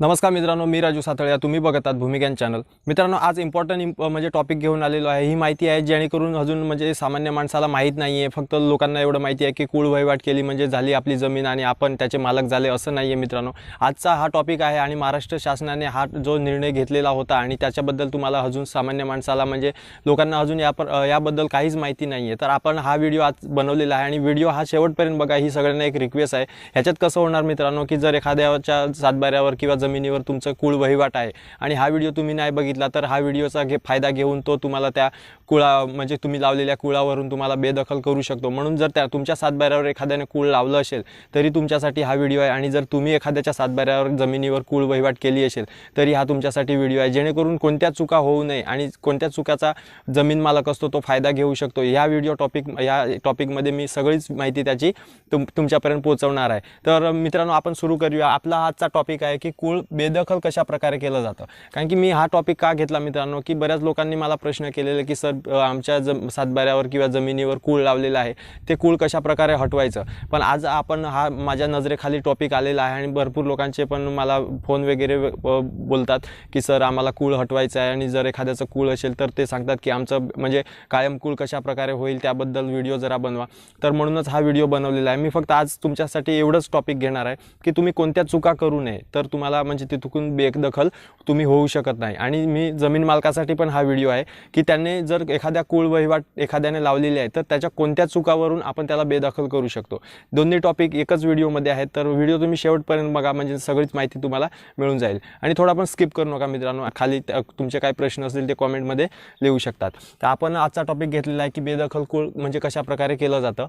नमस्कार मित्रांनो मी राजू सातळ्या तुम्ही बघतात भूमिज्ञान चॅनल मित्रांनो आज इम्पॉर्टंट म्हणजे टॉपिक घेऊन आलेलो आहे. ही माहिती आहे जेणेकरून अजून म्हणजे सामान्य माणसाला माहीत नाही आहे फक्त लोकांना एवढं माहिती आहे की कुळ वहिवाट केली म्हणजे झाली आपली जमीन आणि आपण त्याचे मालक झाले असं नाही आहे मित्रांनो. आजचा हा टॉपिक आहे आणि महाराष्ट्र शासनाने हा जो निर्णय घेतलेला होता आणि त्याच्याबद्दल तुम्हाला अजून सामान्य माणसाला म्हणजे लोकांना अजून या पर- याबद्दल काहीच माहिती नाही आहे तर आपण हा व्हिडिओ आज बनवलेला आहे आणि व्हिडिओ हा शेवटपर्यंत बघा. ही सगळ्यांना एक रिक्वेस्ट आहे. ह्याच्यात कसं होणार मित्रांनो की जर एखाद्याच्या सातबाऱ्यावर किंवा जमिनीवर तुमचं कुळ वहिवाट आहे आणि हा व्हिडिओ तुम्ही नाही बघितला तर हा व्हिडिओचा घे फायदा घेऊन तो तुम्हाला त्या कुळा म्हणजे तुम्ही लावलेल्या कुळावरून तुम्हाला बेदखल करू शकतो. म्हणून जर त्या तुमच्या सातबाऱ्यावर एखाद्याने कुळ लावलं असेल तरी तुमच्यासाठी हा व्हिडिओ आहे. आणि जर तुम्ही एखाद्याच्या सातबाऱ्यावर जमिनीवर कुळ वहिवाट केली असेल तरी हा तुमच्यासाठी व्हिडिओ आहे. जेणेकरून कोणत्या चुका होऊ नये आणि कोणत्या चुकाचा जमीन मालक असतो तो फायदा घेऊ शकतो. या व्हिडिओ टॉपिक या टॉपिकमध्ये मी सगळीच माहिती त्याची तुम तुमच्यापर्यंत पोहोचवणार आहे. तर मित्रांनो आपण सुरू करूया. आपला आजचा टॉपिक आहे की कुळ बेदखल कशा प्रकारे केलं जातं? कारण की मी हा टॉपिक का घेतला मित्रांनो? की बऱ्याच लोकांनी मला प्रश्न केलेले की सर आमच्या जम सातबाऱ्यावर किंवा जमिनीवर कूळ लावलेलं आहे. ते कूळ कशा प्रकारे हटवायचं? पण आज आपण हा माझ्या नजरेखाली टॉपिक आलेला आहे आणि भरपूर लोकांचे पण मला फोन वगैरे बोलतात की सर आम्हाला कूळ हटवायचं आहे आणि जर एखाद्याचं कूळ असेल तर ते सांगतात की आमचं म्हणजे कायम कूळ कशा प्रकारे होईल त्याबद्दल व्हिडिओ जरा बनवा. तर म्हणूनच हा व्हिडिओ बनवलेला आहे. मी फक्त आज तुमच्यासाठी एवढंच टॉपिक घेणार आहे की तुम्ही कोणत्या चुका करू नये तर तुम्हाला म्हणजे तिथून बेदखल तुम्ही होऊ शकत नाही. आणि मी जमीन मालकासाठी पण हा व्हिडिओ आहे की त्यांनी जर एखाद्या कुळ वहिवाट एखाद्याने लावलेली आहे तर त्याच्या कोणत्या चुकावरून आपण त्याला बेदखल करू शकतो? दोन्ही टॉपिक एकच व्हिडिओमध्ये आहेत तर व्हिडिओ तुम्ही शेवटपर्यंत बघा म्हणजे सगळीच माहिती तुम्हाला मिळून जाईल. आणि थोडा पण स्किप करू नका मित्रांनो खाली तुमचे काय प्रश्न असतील ते कॉमेंटमध्ये लिहू शकतात. तर आपण आजचा टॉपिक घेतलेला आहे की बेदखल कुळ म्हणजे कशाप्रकारे केलं जातं?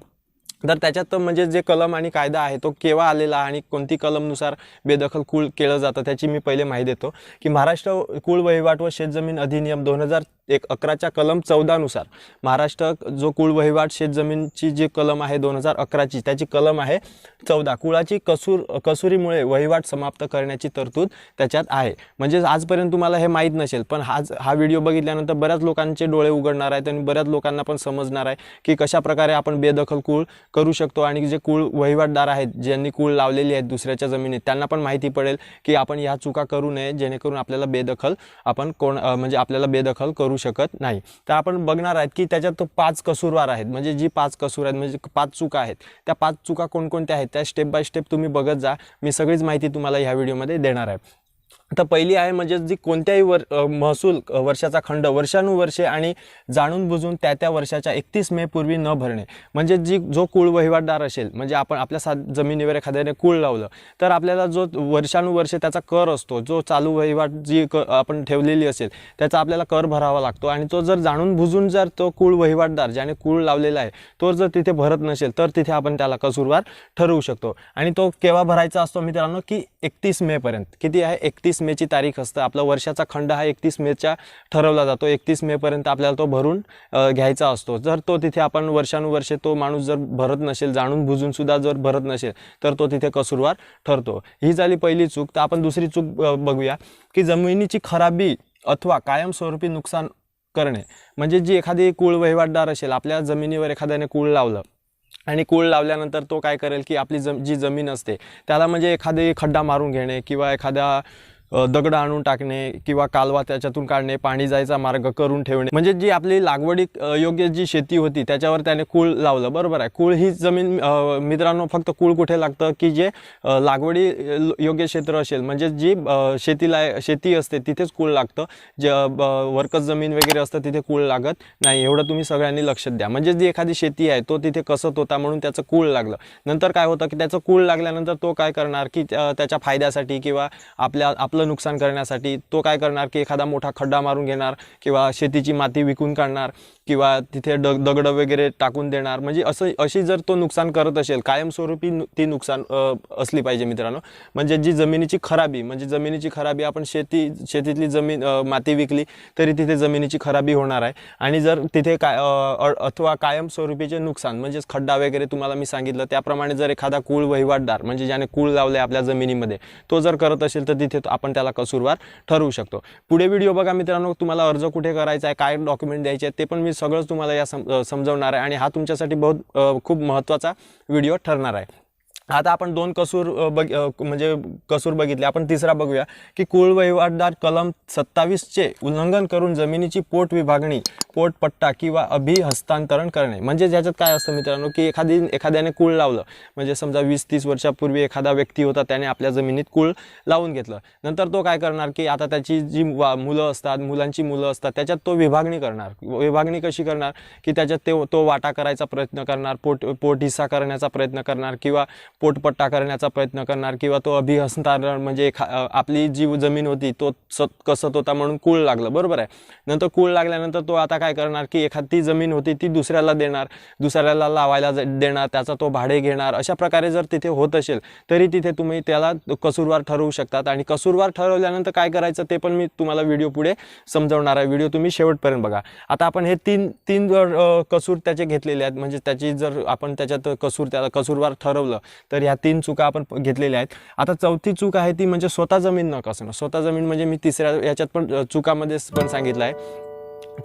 तर त्याच्यात म्हणजे जे कलम आणि कायदा आहे तो केव्हा आलेला आणि कोणती कलमनुसार बेदखल कुळ केलं जातं त्याची मी पहिले माहिती देतो की महाराष्ट्र कुळ वहिवाट व शेतजमीन अधिनियम दोन हजार एक अकराच्या कलम चौदानुसार महाराष्ट्र जो कुळ वहिवाट शेतजमीनची जी कलम आहे दोन हजार अकराची त्याची कलम आहे चौदा. कुळाची कसूर कसुरीमुळे वहिवाट समाप्त करण्याची तरतूद त्याच्यात आहे. म्हणजे आजपर्यंत तुम्हाला हे माहीत नसेल पण आज हा व्हिडिओ बघितल्यानंतर बऱ्याच लोकांचे डोळे उघडणार आहेत आणि बऱ्याच लोकांना पण समजणार आहे की कशाप्रकारे आपण बेदखल कुळ करू शकतो. आणि जे कुळ वहिवाटदार आहेत ज्यांनी कुळ लावलेली आहेत दुसऱ्याच्या जमिनीत त्यांना पण माहिती पडेल की आपण ह्या चुका करू नये जेणेकरून आपल्याला बेदखल आपण कोण म्हणजे आपल्याला बेदखल करू शकत नाही. तर आपण बघणार आहेत की त्याच्यात तो पाच कसूरवार आहेत. म्हणजे जी पाच कसूर आहेत म्हणजे पाच चुका आहेत त्या पाच चुका कोणकोणत्या आहेत त्या स्टेप बाय स्टेप तुम्ही बघत जा. मी सगळीच माहिती तुम्हाला ह्या व्हिडिओमध्ये देणार आहे. तर पहिली आहे म्हणजे जी कोणत्याही वर महसूल वर्षाचा खंड वर्षानुवर्षे आणि जाणून बुजून त्या त्या वर्षाच्या एकतीस मे पूर्वी न भरणे. म्हणजे जी जो कुळ वहिवाटदार असेल म्हणजे आपण आपल्या सा जमिनीवर एखाद्याने कुळ लावलं तर आपल्याला जो वर्षानुवर्षे त्याचा कर असतो जो चालू वहिवाट जी क आपण ठेवलेली असेल त्याचा आपल्याला कर भरावा लागतो आणि तो जर जाणून बुजून जर तो कुळ वहिवाटदार ज्याने कुळ लावलेला आहे तो जर तिथे भरत नसेल तर तिथे आपण त्याला कसूरवार ठरवू शकतो. आणि तो केव्हा भरायचा असतो मित्रांनो की एकतीस मेपर्यंत किती आहे? एकतीस मेची तारीख असतं. आपला वर्षाचा खंड हा एकतीस मेच्या ठरवला जातो. एकतीस मेपर्यंत आपल्याला तो भरून घ्यायचा असतो. जर तो तिथे आपण वर्षानुवर्षे तो माणूस जर भरत नसेल जाणून बुजूनसुद्धा जर भरत नसेल तर तो तिथे कसूरवार ठरतो. ही झाली पहिली चूक. तर आपण दुसरी चूक बघूया की जमिनीची खराबी अथवा कायमस्वरूपी नुकसान करणे. म्हणजे जी एखादी कुळ वहिवाटदार असेल आपल्या जमिनीवर एखाद्याने कुळ लावलं आणि कुळ लावल्यानंतर तो काय करेल की आपली जम जी जमीन असते त्याला म्हणजे एखादी खड्डा मारून घेणे किंवा एखाद्या दगड आणून टाकणे किंवा कालवा त्याच्यातून काढणे पाणी जायचा मार्ग करून ठेवणे. म्हणजे जी आपली लागवडी योग्य जी शेती होती त्याच्यावर त्याने कूळ लावलं. बरोबर आहे. कुळ ही जमीन मित्रांनो फक्त कुळ कुठे लागतं की जे लागवडी योग्य क्षेत्र असेल. म्हणजे जी शेतीला शेती असते तिथेच कूळ लागतं. जे वर्कच जमीन वगैरे असतं तिथे कूळ लागत नाही. एवढं तुम्ही सगळ्यांनी लक्षात द्या. म्हणजे जी एखादी शेती आहे तो तिथे कसत होता म्हणून त्याचं कूळ लागलं. नंतर काय होतं की त्याचं कूळ लागल्यानंतर तो काय करणार की त्याच्या फायद्यासाठी किंवा आपल्या आपलं नुकसान करण्यासाठी तो काय करणार की एखादा मोठा खड्डा मारून घेणार किंवा शेतीची माती विकून काढणार किंवा तिथे ड दगडं वगैरे टाकून देणार. म्हणजे असं अशी जर तो नुकसान करत असेल कायमस्वरूपी ती नुकसान असली पाहिजे मित्रांनो. म्हणजे जी जमिनीची खराबी म्हणजे जमिनीची खराबी आपण शेती शेतीतली जमीन माती विकली तरी तिथे जमिनीची खराबी होणार आहे. आणि जर तिथे काय अथवा कायमस्वरूपीचे नुकसान म्हणजेच खड्डा वगैरे तुम्हाला मी सांगितलं त्याप्रमाणे जर एखादा कूळ वहिवाटदार म्हणजे ज्याने कूळ लावले आपल्या जमिनीमध्ये तो जर करत असेल तर तिथे आपण आपण त्याला कसूरवार ठरवू शकतो. पुढे व्हिडिओ बघा मित्रांनो तुम्हाला अर्ज कुठे करायचा आहे काय डॉक्युमेंट द्यायचे आहेत ते पण मी सगळंच तुम्हाला या सम समजवणार आहे आणि हा तुमच्यासाठी बहुत खूप महत्त्वाचा व्हिडिओ ठरणार आहे. आता आपण दोन कसूर अ, बघ म्हणजे कसूर बघितले. आपण तिसरा बघूया की कुळ वहिवाटदार कलम सत्तावीसचे उल्लंघन करून जमिनीची पोट विभागणी पोटपट्टा किंवा अभिहस्तांतरण करणे. म्हणजे ज्याच्यात काय असतं मित्रांनो की एखादी एखाद्याने कुळ लावलं. म्हणजे समजा वीस तीस वर्षापूर्वी एखादा व्यक्ती होता त्याने आपल्या जमिनीत कुळ लावून घेतलं. नंतर तो काय करणार की आता त्याची जी वा मुलं असतात मुलांची मुलं असतात त्याच्यात तो विभागणी करणार. विभागणी कशी करणार? की त्याच्यात ते तो वाटा करायचा प्रयत्न करणार पोट पोट हिस्सा करण्याचा प्रयत्न करणार किंवा पोटपट्टा करण्याचा प्रयत्न करणार किंवा तो अभिहस्तांतरण म्हणजे एखा आपली जी जमीन होती तो सत कसत होता म्हणून कूळ लागलं. बरोबर आहे? नंतर कूळ लागल्यानंतर तो आता काय करणार की एखादी जमीन होती ती दुसऱ्याला देणार दुसऱ्याला लावायला ज- देणार त्याचा तो भाडे घेणार. अशा प्रकारे जर तिथे होत असेल तरी तिथे तुम्ही त्याला कसूरवार ठरवू शकतात. आणि कसूरवार ठरवल्यानंतर काय करायचं ते पण मी तुम्हाला व्हिडिओ पुढे समजवणार आहे. व्हिडिओ तुम्ही शेवटपर्यंत बघा. आता आपण हे तीन तीन जर कसूर त्याचे घेतलेले आहेत म्हणजे त्याची जर आपण त्याच्यात कसूर त्याला कसूरवार ठरवलं तर ह्या तीन चुका आपण घेतलेल्या आहेत. आता चौथी चूक आहे ती म्हणजे स्वतः जमीन न कसणं स्वतः जमीन म्हणजे मी तिसऱ्या याच्यात पण चुकामध्ये पण सांगितलं आहे.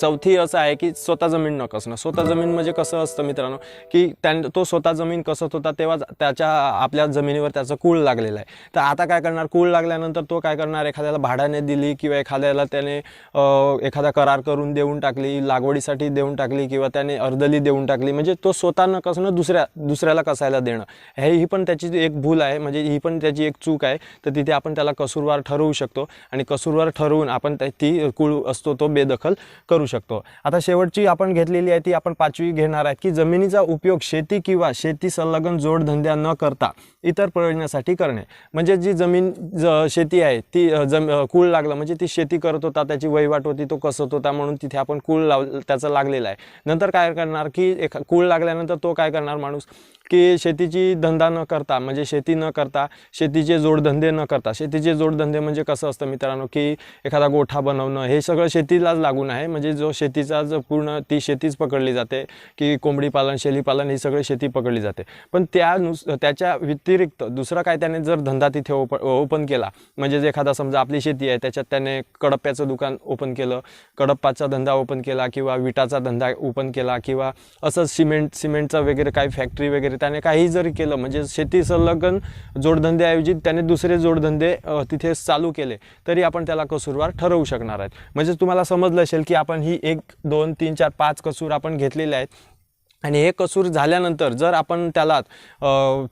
चौथी असं आहे की स्वतः जमीन न. कसणं स्वतः जमीन म्हणजे कसं असतं मित्रांनो की त्यां तो स्वतः जमीन कसत होता तेव्हा त्याच्या आपल्या जमिनीवर त्याचं कूळ लागलेलं आहे. तर आता काय करणार? कूळ लागल्यानंतर तो काय करणार? एखाद्याला भाड्याने दिली किंवा एखाद्याला त्याने एखादा करार करून देऊन टाकली लागवडीसाठी देऊन टाकली किंवा त्याने अर्दली देऊन टाकली. म्हणजे तो स्वतः न कसणं दुसऱ्या दुसऱ्याला कसायला देणं. हे ही पण त्याची एक भूल आहे. म्हणजे ही पण त्याची एक चूक आहे. तर तिथे आपण त्याला कसूरवार ठरवू शकतो आणि कसूरवार ठरवून आपण त्या- ती कूळ असतो तो बेदखल करू शकतो. आता शेवटची आपण घेतलेली आहे ती आपण पाचवी घेणार आहे की जमिनीचा उपयोग शेती किंवा शेती संलग्न जोडधंद्या न करता इतर प्रयोजनासाठी करणे. म्हणजे जी जमीन ज शेती आहे ती जम कूळ लागलं म्हणजे ती शेती करत होता त्याची वहिवाट होती तो कसत होता म्हणून तिथे आपण कूळ लाव त्याचं लागलेलं आहे. नंतर काय करणार की एका कूळ लागल्यानंतर तो काय करणार माणूस? की शेतीची धंदा न करता म्हणजे शेती न करता शेतीचे जोडधंदे न करता शेतीचे जोडधंदे म्हणजे कसं असतं मित्रांनो की एखादा गोठा बनवणं हे सगळं शेतीलाच लागून आहे. म्हणजे जो शेतीचा जो पूर्ण ती शेतीच पकडली जाते की कोंबडी पालन शेळीपालन ही सगळी शेती पकडली जाते. पण त्या नुस त्याच्या व्यतिरिक्त दुसरा काय त्याने जर धंदा तिथे ओप ओपन केला म्हणजे जे एखादा समजा आपली शेती आहे त्याच्यात त्याने कडप्प्याचं दुकान ओपन केलं कडप्पाचा धंदा ओपन केला किंवा विटाचा धंदा ओपन केला किंवा असं सिमेंट सिमेंटचा वगैरे काही फॅक्टरी वगैरे म्हणजे त्याने काही जरी केलं म्हणजे शेती संलग्न जोडधंद्याऐवजी त्याने दुसरे जोडधंदे तिथे चालू केले तरी आपण त्याला कसूरवार ठरवू शकणार आहेत. म्हणजे तुम्हाला समजलं असेल की आपण ही एक दोन तीन चार पाच कसूर आपण घेतलेले आहेत. आणि हे कसूर झाल्यानंतर जर आपण त्याला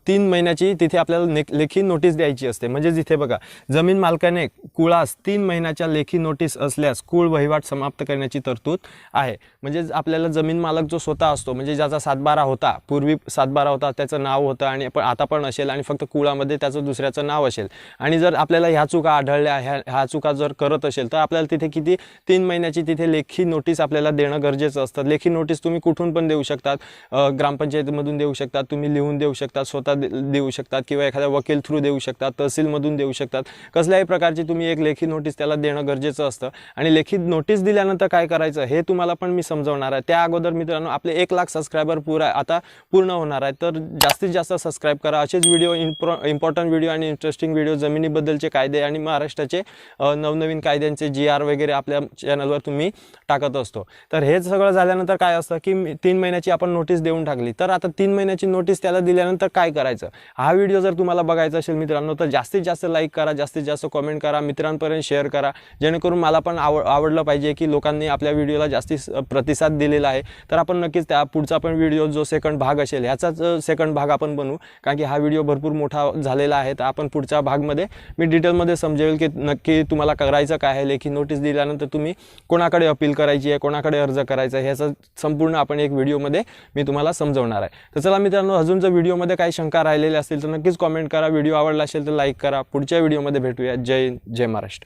तीन महिन्याची तिथे आपल्याला ने लेखी नोटीस द्यायची असते. म्हणजे जिथे बघा जमीन मालकाने कुळास तीन महिन्याच्या लेखी नोटीस असल्यास कुळ वहिवाट समाप्त करण्याची तरतूद आहे. म्हणजे आपल्याला जमीन मालक जो स्वतः असतो म्हणजे ज्याचा सातबारा होता पूर्वी सातबारा होता त्याचं नाव होतं आणि पण आता पण असेल आणि फक्त कुळामध्ये त्याचं दुसऱ्याचं नाव असेल. आणि जर आपल्याला ह्या चुका आढळल्या ह्या ह्या चुका जर करत असेल तर आपल्याला तिथे किती तीन महिन्याची तिथे लेखी नोटीस आपल्याला देणं गरजेचं असतं. लेखी नोटीस तुम्ही कुठून पण देऊ शकता. शकतात ग्रामपंचायतीमधून देऊ शकतात तुम्ही लिहून देऊ शकता स्वतः देऊ शकतात किंवा एखाद्या वकील थ्रू देऊ शकतात तहसीलमधून देऊ शकतात. कसल्याही प्रकारची तुम्ही एक लेखी नोटीस त्याला देणं गरजेचं असतं. आणि लेखी नोटीस दिल्यानंतर काय करायचं हे तुम्हाला पण मी समजवणार आहे. त्या अगोदर मित्रांनो आपले एक लाख सबस्क्रायबर पुरा आता पूर्ण होणार आहे तर जास्तीत जास्त सबस्क्राईब करा. असेच व्हिडिओ इम्प्रो इम्पॉर्टंट व्हिडिओ आणि इंटरेस्टिंग व्हिडिओ जमिनीबद्दलचे कायदे आणि महाराष्ट्राचे नवनवीन कायद्यांचे जी आर वगैरे आपल्या चॅनलवर तुम्ही टाकत असतो. तर हे सगळं झाल्यानंतर काय असतं की तीन महिन्याची आपण आपण नोटीस देऊन टाकली. तर आता तीन महिन्याची नोटीस त्याला दिल्यानंतर काय करायचं? हा व्हिडिओ जर तुम्हाला बघायचा असेल मित्रांनो तर जास्तीत जास्त लाईक करा जास्तीत जास्त कॉमेंट करा मित्रांपर्यंत शेअर करा. जेणेकरून मला पण आव आवडलं पाहिजे की लोकांनी आपल्या व्हिडिओला जास्ती स- प्रतिसाद दिलेला आहे. तर आपण नक्कीच त्या पुढचा पण व्हिडिओ जो सेकंड भाग असेल ह्याचाच सेकंड भाग आपण बनवू. कारण की हा व्हिडिओ भरपूर मोठा झालेला आहे. तर आपण पुढच्या भागमध्ये मी डिटेलमध्ये समजेल की नक्की तुम्हाला करायचं काय आहे. लेखी नोटीस दिल्यानंतर तुम्ही कोणाकडे अपील करायची आहे कोणाकडे अर्ज करायचा आहे ह्याचा संपूर्ण आपण एक व्हिडिओमध्ये मी तुम्हाला समजवणार आहे. तर चला मित्रांनो अजून जर व्हिडिओमध्ये काही शंका राहिलेल्या असतील तर नक्कीच कॉमेंट करा. व्हिडिओ आवडला असेल तर लाईक करा. पुढच्या व्हिडिओमध्ये भेटूया. जय हिंद, जय महाराष्ट्र.